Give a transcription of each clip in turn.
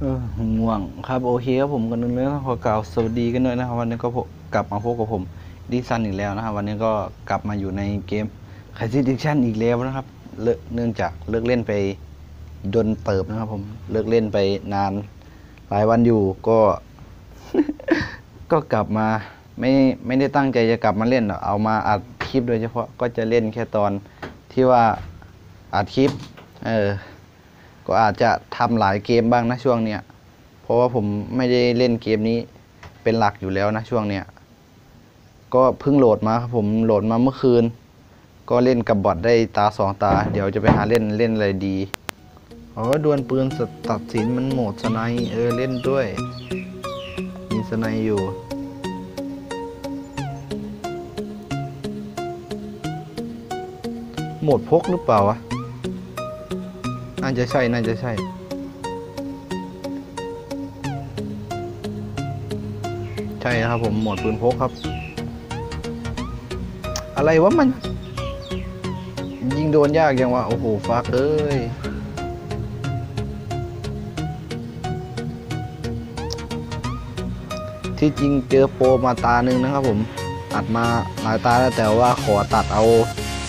เออง่วงครับโอเคครับผมกันนึงเลยขอกล่าวสวัสดีกันด้วยนะครับ วันนี้ก็กลับมาพบกับผมดิซันอีกแล้วนะครับ วันนี้ก็กลับมาอยู่ในเกมคาซิดิชั่นอีกแล้วนะครับเลิกเนื่องจากเลิกเล่นไปดนเติบนะครับ ผมเลิกเล่นไปนานหลายวันอยู่ก็ ก็กลับมาไม่ไม่ได้ตั้งใจจะกลับมาเล่นหรอกเอามาอัดคลิปโดยเฉพาะก็จะเล่นแค่ตอนที่ว่าอัดคลิป เออ ก็อาจจะทำหลายเกมบ้างนะช่วงเนี้ยเพราะว่าผมไม่ได้เล่นเกมนี้เป็นหลักอยู่แล้วนะช่วงเนี้ยก็เพิ่งโหลดมาครับผมโหลดมาเมื่อคืน ก็เล่นกับบอทได้ตาสองตา เดี๋ยวจะไปหาเล่นเล่นอะไรดีอ๋อดวลปืนตัดสินมันโหมดสไนเออเล่นด้วย มีสไนป์อยู่โหมดพกหรือเปล่าวะ น่าจะใช่ น่าจะใช่ ใช่ครับผมหมดปืนพกครับ อะไรวะมัน ยิงโดนยากยังวะ โอ้โห ฟักเอ้ย ที่จริงเจอโปรมาตาหนึ่งนะครับผมตัดมาหลายตาแล้วแต่ว่าขอตัดเอา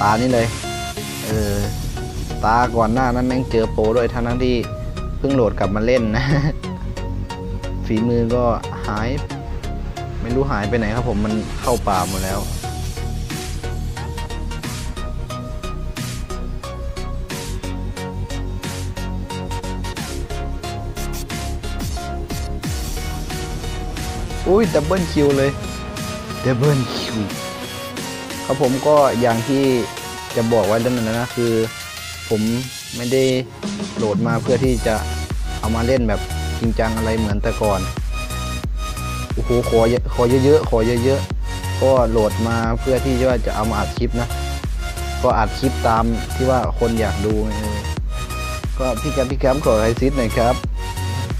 ตานี้เลย เออ ตาก่อนหน้านั้นแม่งเจอโปรด้วยทั้งนั้นที่เพิ่งโหลดกลับมาเล่นนะ ฝีมือก็หาย ไม่รู้หายไปไหนครับผมมันเข้าป่าหมดแล้วอุ้ยดับเบิลคิวเลยดับเบิลคิวครับผมก็อย่างที่จะบอกไว้แล้วนั่นนะคือ ผมไม่ได้โหลดมาเพื่อที่จะเอามาเล่นแบบจริงจังอะไรเหมือนแต่ก่อนโอ้โหขอขอเยอะๆขอเยอะๆก็โหลดมาเพื่อที่ว่าจะเอามาอัดคลิปนะ ก็อัดคลิปตามที่ว่าคนอยากดูเออก็พี่แก๊ปพี่แก๊ปขอไฮซิสหน่อยครับ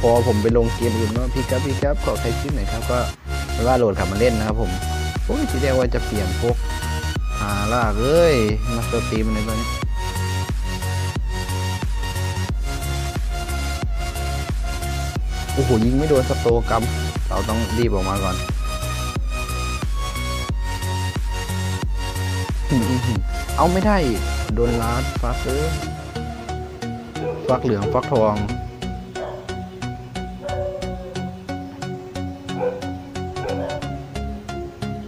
พอผมไปลงเกมอื่นว่าพี่ครับพี่ครับขอใครซิสหน่อยครับก็ไม่ว่าโหลดกลับมาเล่นนะครับผมโอ้ยที่แรกว่าจะเปลี่ยนพวกหาลาเอ้ยมาสตรีมอะไรตัวนี้ โอ้โหยิงไม่โดนสโตกรรม เราต้องรีบออกมาก่อนเอาไม่ได้โดนลาดฟักเอ้ยฟักเหลืองฟักทอง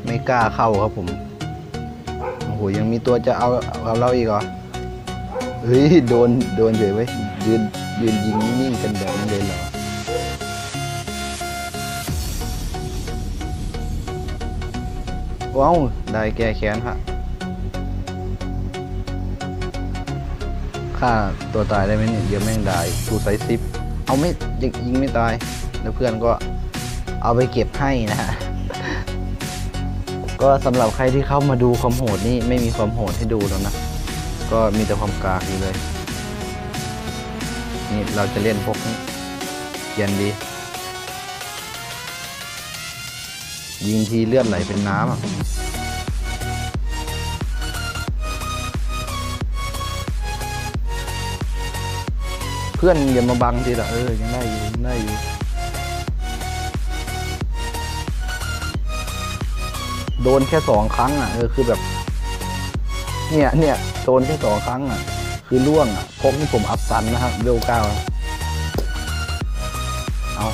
ไม่กล้าเข้าครับผม โอ้โห ยังมีตัวจะเอาเอาเราอีกเหรอ เฮ้ย โดน โดนเฉยไว้ยืนยืนยิงนิ่งกันแบบนั้นเลยเหรอ ว้าวได้แก้แค้นฮะฆ่าตัวตายได้ไหมเนี่ยเดี๋ยวแม่งได้กูไซซิปเอาไม่ยิงยิงไม่ตายแล้วเพื่อนก็เอาไปเก็บให้นะฮะก็สำหรับใครที่เข้ามาดูความโหดนี่ไม่มีความโหดให้ดูแล้วนะ ก็มีแต่ความกากอยู่เลย นี่เราจะเล่นพวกนี้เย็นดี ยิงทีเลือดไหลเป็นน้ำอะเพื่อนอย่ามาบังทีละเออยังได้อยู่ยังได้อยู่โดนแค่สองครั้งอะเออคือแบบ เนี่ยเนี่ยโดนแค่สองครั้งอะ คือล่วงอะพกนี่ผมอัพซันนะครับเวลเก้าเอา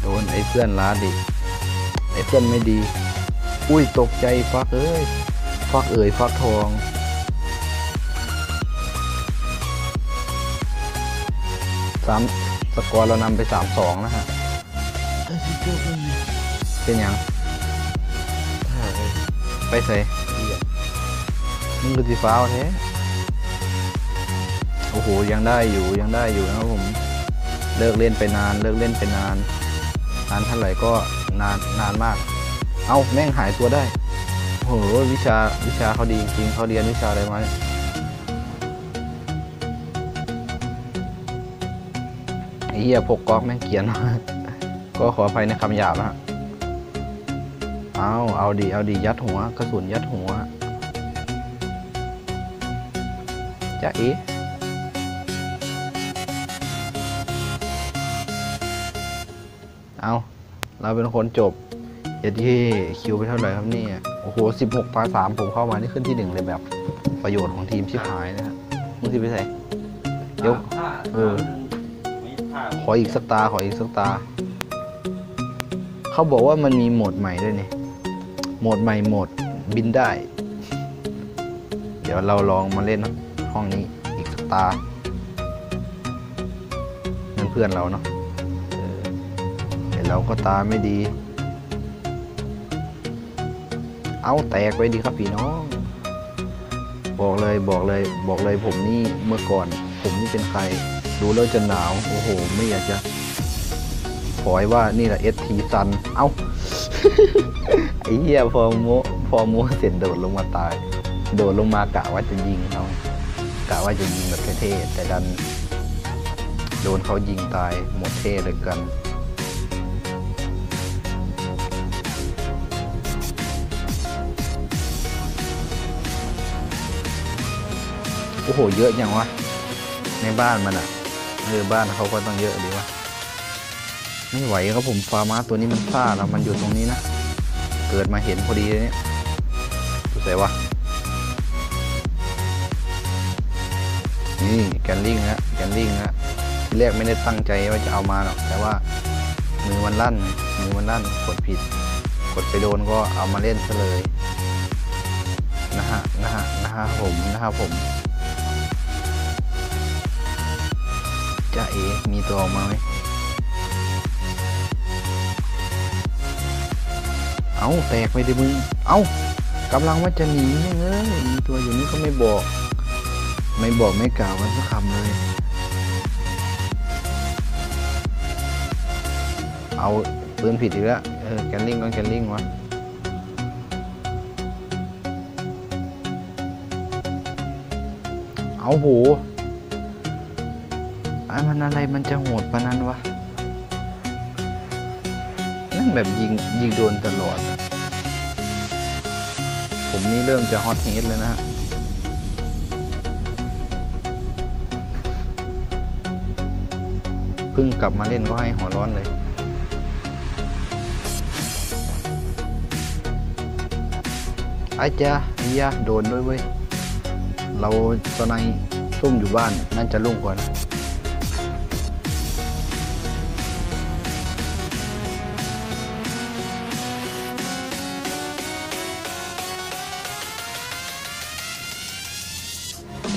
โดนไอ้เพื่อนล้าดิ อ้เพื่อนไม่ดี อุ้ยตกใจฟักเอ้ยฟักเอ๋ยฟักทองสามสกอร์เรานำไปสามสองนะฮะเป็นยังไปใส่มึงคือสีฟ้าแท้โอ้โหยังได้อยู่ยังได้อยู่นะครับผมเลิกเล่นไปนาน เลิกเล่นไปนานนานเท่าไหร่ก็ นานนานมาก เอ้าแม่งหายตัวได้โอ้โหวิชาวิชาเขาดีจริงเขาเรียนวิชาอะไรมาเนี่ยไอ้เหี้ยพกก๊อกแม่งเกรียน ก็ขออภัยในคำหยาบนะฮะเอาเอาดีเอาดียัดหัวกระสุนยัดหัวจะเอ๊เอา เราเป็นคนจบเอ็ดที่คิวไปเท่าไหร่ครับเนี่ย โอ้โหสิบหกปาสามผมเข้ามานี่ขึ้นที่หนึ่งเลยแบบประโยชน์ของทีมชิบหายนะฮะมึงที่ไปใส่เดี๋ยวเออ ขออีกสักตา ขออีกสักตา เขาบอกว่ามันมีโหมดใหม่ด้วยนี่โหมดใหม่โหมดบินได้ เดี๋ยวเราลองมาเล่นห้องนี้อีกสักตามันเพื่อนเราเนาะ เราก็ตาไม่ดี เอาแตกไปดีครับพี่น้อง บอกเลยบอกเลยบอกเลยผมนี่เมื่อก่อน ผมนี่เป็นใคร ดูแล้วจะหนาว โอ้โห ไม่อยากจะขอให้ว่านี่แหละเอสทีซัน เอ้าไอ้เหี้ยพอโมพอโมเสร็จโดดลงมาตาย โดดลงมากะว่าจะยิงเขากะว่าจะยิงแบบเท่ๆแต่ดันโดนเขายิงตายหมดเท่เลยกัน อ้โห เยอะอย่างวะ ในบ้านมันอะเออบ้านเขาก็ต้องเยอะดีวะ ไม่ไหวครับผมฟาร์มาตัวนี้มันซ่าแล้วมันอยู่ตรงนี้นะ เกิดมาเห็นพอดีเลยเนี่ยดูใส่วะ นี่แกนลิงนะแกนลิงนะทีแรกไม่ได้ตั้งใจว่าจะเอามาหรอก แต่ว่ามือมันลั่น มือมันลั่นกดผิด กดไปโดนก็เอามาเล่นซะเลย นะฮะ นะฮะ นะฮะผม นะฮะผม มีตัวออกมาไหมเอาแตกไปดิมึง เอากำลังว่าจะหนีเนี่ยเอ้ยมีตัวอยู่นี่ก็ไม่บอก ไม่บอกไม่กล่าวกันสักคำเลย เอาปืนผิดอีกแล้วเออแกนลิงก็แกนลิงวะเอาโห มันอะไรมันจะโหดปะนั้นวะ นั่นแบบยิงยิงโดนตลอด ผมนี่เริ่มจะฮอตเฮดเลยนะฮะเพิ่งกลับมาเล่นก็ให้หัวร้อนเลยไอ้จ้าไอ้ยาโดนด้วยเว้ย เราตอนในซุ่มอยู่บ้านน่าจะลุ่งกว่านะ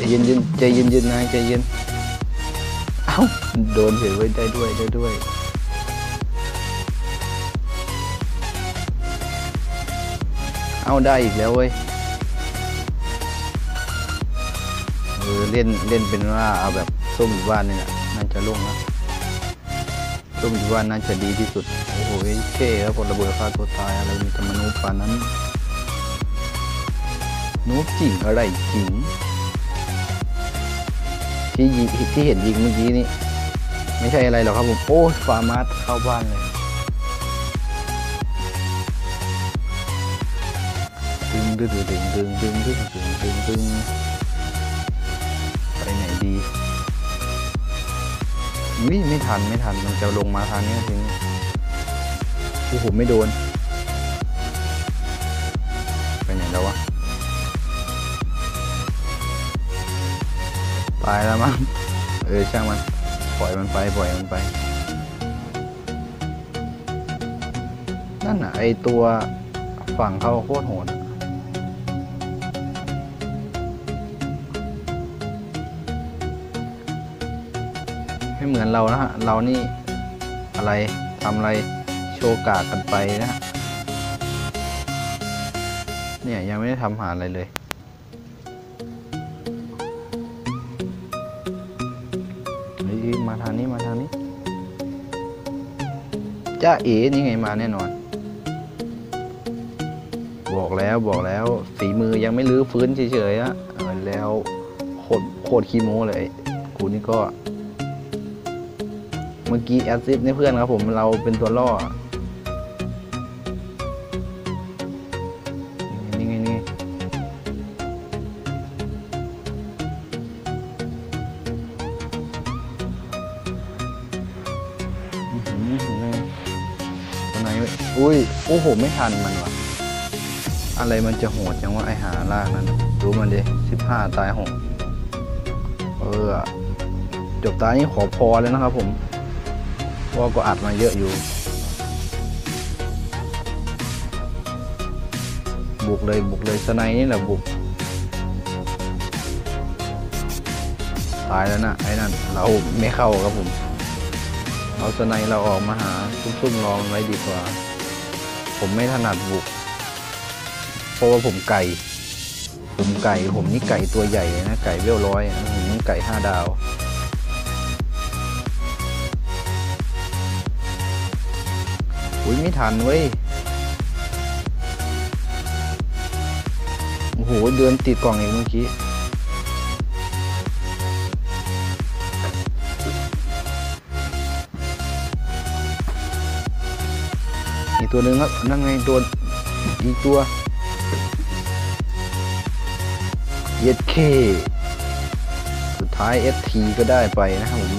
ใจเย็นๆใจเย็นๆนายใจเย็น เอ้า โดนเฉยไว้ยได้ด้วยได้ด้วย เอาได้อีกแล้วเว้ยเออเล่นเล่นเป็นว่าเอาแบบส้มอยู่บ้านนี่แหละน่าจะลุ่งนะส้มอยู่บ้านน่าจะดีที่สุด โอ้โหเท่แล้วผลระเบิดฆ่าตัวตายอะไรมีแต่มนุษย์ปานนั้นนูบจริงอะไรจริง ที่ยิงที่เห็นยิงเมื่อกี้นี่ไม่ใช่อะไรหรอกครับผม โอ้ฟาร์มาสเข้าบ้านเลยดึงดึงดึงดึงดึงดึงดึงดึงดึงไปไหนดีวิไม่ทันไม่ทันมันจะลงมาทางนี้ทีนี้โอ้โหไม่โดน ตายแล้วมั้งเออช่างมัน ปล่อยมันไปปล่อยมันไป นั่นน่ะไอตัวฝั่งเขาโคตรโหดไม่เหมือนเรานะฮะ เรานี่อะไรทำอะไรโชว์กากกันไปนะฮะเนี่ยยังไม่ได้ทำหาอะไรเลย มาทางนี้มาทางนี้จ้าเอ๋นี่ไงมาแน่นอน บอกแล้วบอกแล้วฝีมือยังไม่ลื้อฟื้นเฉยๆอะแล้วโคตรโคตรขี้โม้เลยกูนี่ก็ เมื่อกี้แอดซิดในเพื่อนครับผมเราเป็นตัวล่อ อุ้ย โอ้โห ไม่ทันมันวะอะไรมันจะโหดจังว่าไอหาลากนั้นน่ะดูมันดิสิบห้าตายหกเออ จบตานี้ขอพอแล้วนะครับผมว่าก็อัดมาเยอะอยู่ บุกเลยบุกเลยสไนนี่แหละบุก ตายแล้วนะไอ้นั่น เราไม่เข้าครับผม เอาสไนเราออกมาหาซุ่มๆรอมันไว้ดีกว่า ผมไม่ถนัดบุก เพราะว่าผมไก่ ผมไก่ ผมนี่ไก่ตัวใหญ่เลยนะ ไก่เวลร้อยอะผมนี่ไก่ห้าดาวอุ้ยไม่ทันเว้ย โอ้โห เดินติดกล่องอีกเมื่อกี้ ตัวหนึ่งครับนั่นไงตัวอีกตัวเย็ดเคสุดท้าย ST ก็ได้ไปนะครับผม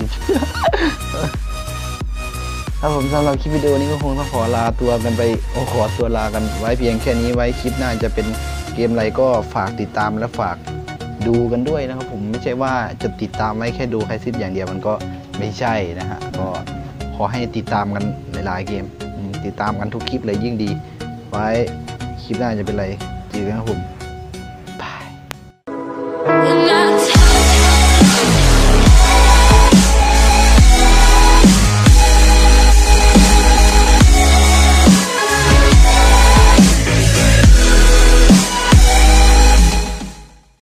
ถ้าผมสำหรับคลิปวิดีโอนี้ก็คงต้องขอลาตัวกันไปโอ้ขอตัวลากันไว้เพียงแค่นี้ไว้คลิปหน้าจะเป็นเกมอะไรก็ฝากติดตามและฝากดูกันด้วยนะครับผมไม่ใช่ว่าจะติดตามไว้แค่ดูใครซิดอย่างเดียวมันก็ไม่ใช่นะฮะก็ขอให้ติดตามกันหลายๆเกม ติดตามกันทุกคลิปเลยยิ่งดี ไว้คลิปหน้าจะเป็นอะไรเจอกันครับผม